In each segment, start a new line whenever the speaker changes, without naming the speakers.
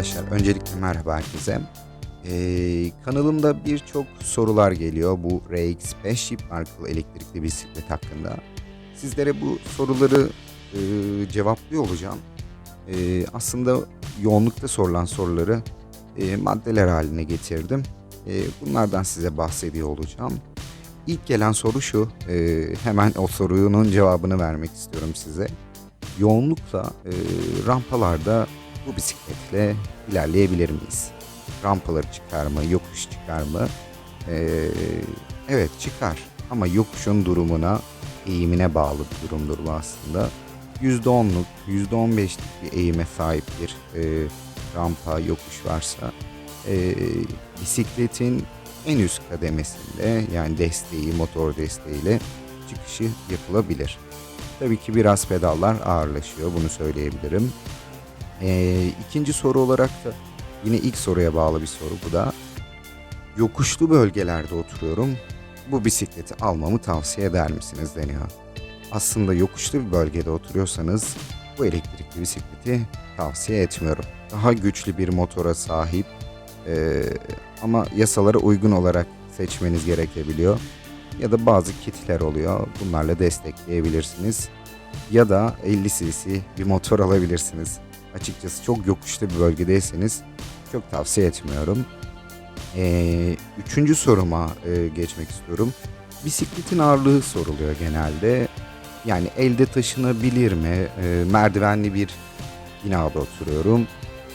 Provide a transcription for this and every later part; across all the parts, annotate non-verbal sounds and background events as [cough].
Arkadaşlar öncelikle merhaba herkese. Ee, kanalımda birçok sorular geliyor bu RX5 Jeep markalı elektrikli bisiklet hakkında. Sizlere bu soruları e, cevaplıyor olacağım. E, aslında yoğunlukta sorulan soruları e, maddeler haline getirdim. E, bunlardan size bahsediyor olacağım. İlk gelen soru şu, e, hemen o sorunun cevabını vermek istiyorum size. Yoğunlukla e, rampalarda bu bisikletle ilerleyebilir miyiz? Rampaları çıkar mı, yokuş çıkar mı? Ee, evet çıkar ama yokuşun durumuna, eğimine bağlı bir durumdur bu aslında. %10'luk, %15'lik bir eğime sahip bir e, rampa, yokuş varsa e, bisikletin en üst kademesinde yani desteği, motor desteğiyle çıkışı yapılabilir. Tabii ki biraz pedallar ağırlaşıyor bunu söyleyebilirim. Ee, ikinci soru olarak da yine ilk soruya bağlı bir soru bu da. Yokuşlu bölgelerde oturuyorum. Bu bisikleti almamı tavsiye eder misiniz deniyor. Aslında yokuşlu bir bölgede oturuyorsanız bu elektrikli bisikleti tavsiye etmiyorum. Daha güçlü bir motora sahip ee, ama yasalara uygun olarak seçmeniz gerekebiliyor. Ya da bazı kitler oluyor. Bunlarla destekleyebilirsiniz. Ya da 50 cc bir motor alabilirsiniz açıkçası çok yokuşlu bir bölgedeyseniz çok tavsiye etmiyorum. Ee, üçüncü soruma e, geçmek istiyorum. Bisikletin ağırlığı soruluyor genelde. Yani elde taşınabilir mi? E, merdivenli bir binada oturuyorum.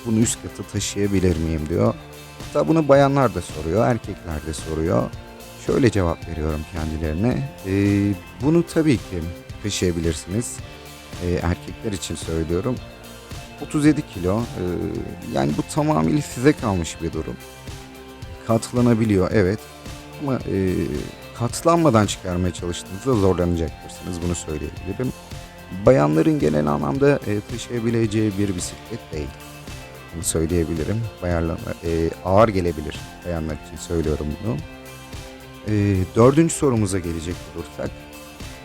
Bunu üst katı taşıyabilir miyim diyor. Hatta bunu bayanlar da soruyor, erkekler de soruyor. Şöyle cevap veriyorum kendilerine. E, bunu tabii ki taşıyabilirsiniz. E, erkekler için söylüyorum. 37 kilo. Ee, yani bu tamamıyla size kalmış bir durum. Katlanabiliyor evet. Ama e, katlanmadan çıkarmaya çalıştığınızda zorlanacaksınız bunu söyleyebilirim. Bayanların genel anlamda e, taşıyabileceği bir bisiklet değil. Bunu söyleyebilirim. Bayanlar, e, ağır gelebilir bayanlar için söylüyorum bunu. E, dördüncü sorumuza gelecek olursak.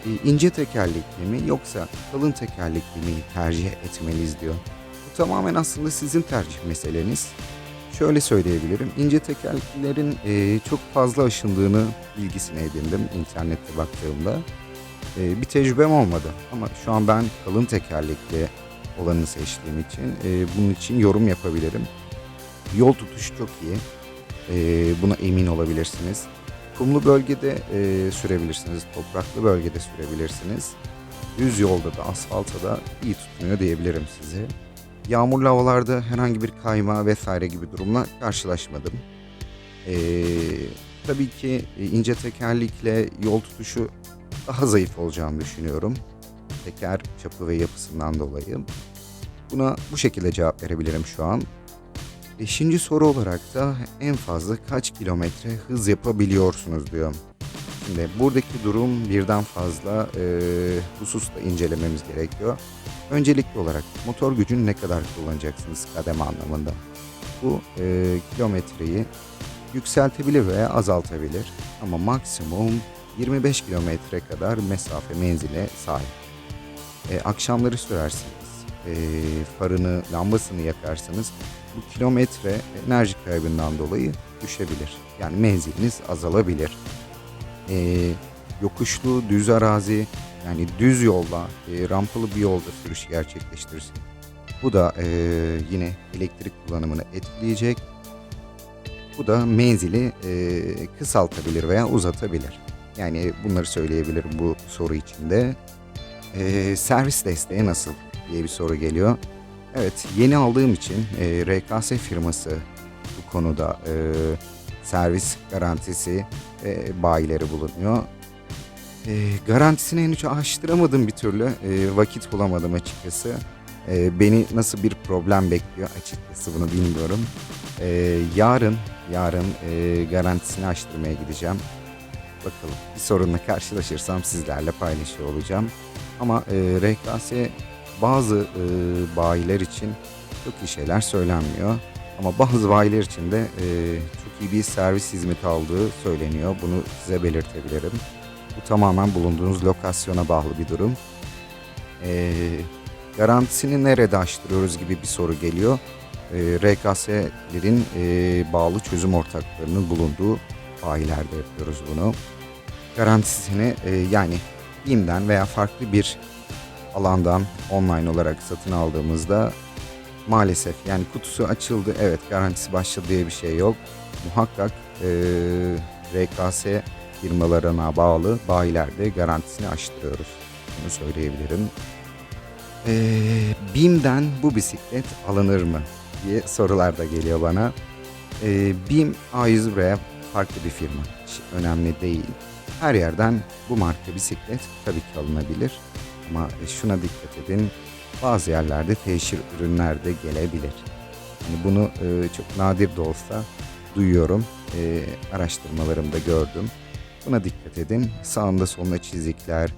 E, ince tekerlekli mi yoksa kalın tekerlekli mi tercih etmeliyiz diyor. Tamamen aslında sizin tercih meseleniz. Şöyle söyleyebilirim. İnce tekerleklilerin e, çok fazla aşındığını bilgisine edindim internette baktığımda. E, bir tecrübem olmadı ama şu an ben kalın tekerlekli olanı seçtiğim için e, bunun için yorum yapabilirim. Yol tutuşu çok iyi. E, buna emin olabilirsiniz. Kumlu bölgede e, sürebilirsiniz, topraklı bölgede sürebilirsiniz. Düz yolda da asfalta da iyi tutunuyor diyebilirim size. Yağmurlu havalarda herhangi bir kayma vesaire gibi durumla karşılaşmadım. Ee, tabii ki e, ince tekerlikle yol tutuşu daha zayıf olacağını düşünüyorum. Teker çapı ve yapısından dolayı. Buna bu şekilde cevap verebilirim şu an. Beşinci soru olarak da en fazla kaç kilometre hız yapabiliyorsunuz diyor. Şimdi buradaki durum birden fazla e, hususla incelememiz gerekiyor. Öncelikli olarak motor gücünü ne kadar kullanacaksınız kademe anlamında. Bu e, kilometreyi yükseltebilir veya azaltabilir ama maksimum 25 kilometre kadar mesafe menzile sahip. E, akşamları sürersiniz, e, farını, lambasını yakarsanız bu kilometre enerji kaybından dolayı düşebilir. Yani menziliniz azalabilir. E, yokuşlu, düz arazi, yani düz yolda, e, rampalı bir yolda sürüş gerçekleştirirsin. Bu da e, yine elektrik kullanımını etkileyecek. Bu da menzili e, kısaltabilir veya uzatabilir. Yani bunları söyleyebilirim bu soru içinde. E, servis desteği nasıl diye bir soru geliyor. Evet yeni aldığım için e, RKS firması bu konuda e, servis garantisi ve bayileri bulunuyor. E, garantisini henüz açtıramadım bir türlü. E, vakit bulamadım açıkçası. E, beni nasıl bir problem bekliyor açıkçası bunu bilmiyorum. E, yarın yarın e, garantisini açtırmaya gideceğim. Bakalım bir sorunla karşılaşırsam sizlerle paylaşıyor olacağım. Ama e, RKS bazı e, bayiler için çok iyi şeyler söylenmiyor. Ama bazı bayiler için de e, çok iyi bir servis hizmeti aldığı söyleniyor. Bunu size belirtebilirim. Bu tamamen bulunduğunuz lokasyona bağlı bir durum. E, garantisini nerede açtırıyoruz gibi bir soru geliyor. e, RKS'lerin e, bağlı çözüm ortaklarının bulunduğu bayilerde yapıyoruz bunu. Garantisini e, yani BİM'den veya farklı bir alandan online olarak satın aldığımızda maalesef yani kutusu açıldı evet garantisi başladı diye bir şey yok. Muhakkak e, RKS firmalarına bağlı bayilerde garantisini açtırıyoruz. Bunu söyleyebilirim. E, BİM'den bu bisiklet alınır mı diye sorular da geliyor bana. E, BİM A100 farklı bir firma. Hiç önemli değil. Her yerden bu marka bisiklet tabii ki alınabilir. Ama şuna dikkat edin. Bazı yerlerde teşhir ürünler de gelebilir. Yani bunu e, çok nadir de olsa duyuyorum. E, araştırmalarımda gördüm. Buna dikkat edin. Sağında solunda çizikler,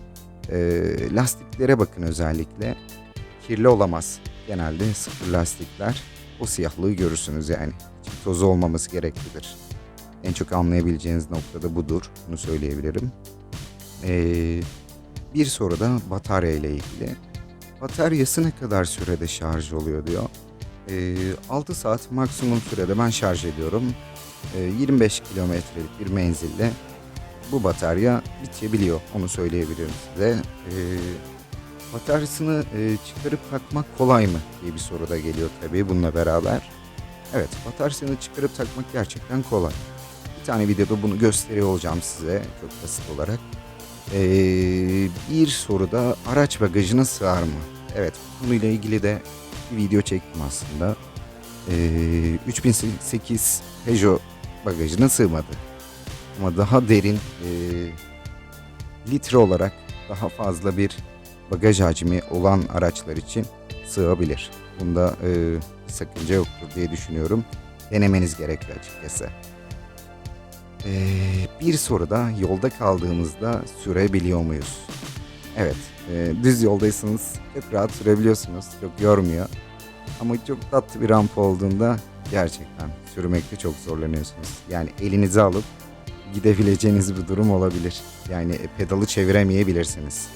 e, lastiklere bakın özellikle. Kirli olamaz. Genelde sıfır lastikler o siyahlığı görürsünüz yani. Hiçbir tozu olmaması gereklidir. En çok anlayabileceğiniz noktada budur. Bunu söyleyebilirim. Ee, bir soru da batarya ile ilgili. Bataryası ne kadar sürede şarj oluyor diyor. Ee, 6 saat maksimum sürede ben şarj ediyorum. Ee, 25 kilometrelik bir menzille bu batarya bitebiliyor. Onu söyleyebilirim size. Ee, bataryasını e, çıkarıp takmak kolay mı diye bir soru da geliyor tabii bununla beraber. Evet bataryasını çıkarıp takmak gerçekten kolay. Bir tane videoda bunu gösteriyor olacağım size çok basit olarak. Ee, bir soruda araç bagajına sığar mı? Evet bu konuyla ilgili de bir video çektim aslında. Ee, 3008 Peugeot bagajına sığmadı. Ama daha derin e, litre olarak daha fazla bir bagaj hacmi olan araçlar için sığabilir. Bunda e, bir sakınca yoktur diye düşünüyorum. Denemeniz gerekiyor açıkçası. Ee, bir soruda yolda kaldığımızda sürebiliyor muyuz? Evet, e, düz yoldaysanız çok rahat sürebiliyorsunuz, çok yormuyor. Ama çok tatlı bir rampa olduğunda gerçekten sürmekte çok zorlanıyorsunuz. Yani elinizi alıp gidebileceğiniz bir durum olabilir. Yani pedalı çeviremeyebilirsiniz.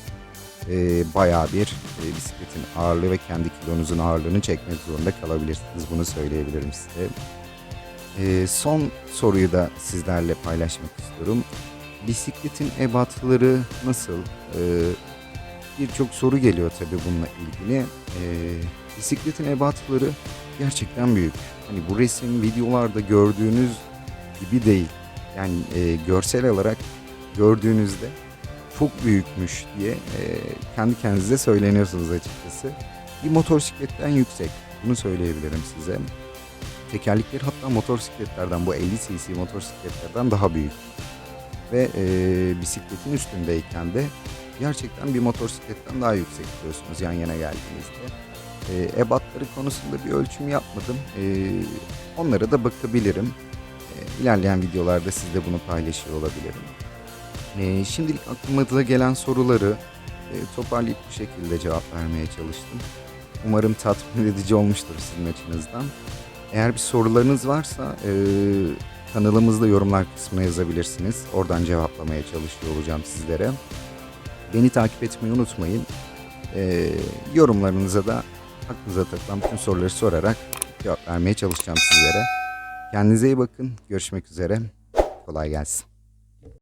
Ee, bayağı bir e, bisikletin ağırlığı ve kendi kilonuzun ağırlığını çekmek zorunda kalabilirsiniz. Bunu söyleyebilirim size. Ee, son soruyu da sizlerle paylaşmak istiyorum. Bisikletin ebatları nasıl? Ee, Birçok soru geliyor tabii bununla ilgili. Ee, bisikletin ebatları gerçekten büyük. Hani bu resim videolarda gördüğünüz gibi değil. Yani e, görsel olarak gördüğünüzde çok büyükmüş diye e, kendi kendinize söyleniyorsunuz açıkçası. Bir motosikletten yüksek. Bunu söyleyebilirim size. Tekerlekleri hatta motosikletlerden bu 50 cc motosikletlerden daha büyük. Ve e, bisikletin üstündeyken de gerçekten bir motosikletten daha yüksek biliyorsunuz yan yana geldiğinizde. E, ebatları konusunda bir ölçüm yapmadım. E, onlara da bakabilirim. İlerleyen videolarda sizle bunu paylaşıyor olabilirim. E, şimdilik aklıma gelen soruları e, toparlayıp bu şekilde cevap vermeye çalıştım. Umarım tatmin [laughs] edici olmuştur sizin açınızdan. Eğer bir sorularınız varsa e, kanalımızda yorumlar kısmına yazabilirsiniz. Oradan cevaplamaya çalışıyor olacağım sizlere. Beni takip etmeyi unutmayın. E, yorumlarınıza da aklınıza takılan bütün soruları sorarak cevap vermeye çalışacağım sizlere. Kendinize iyi bakın. Görüşmek üzere. Kolay gelsin.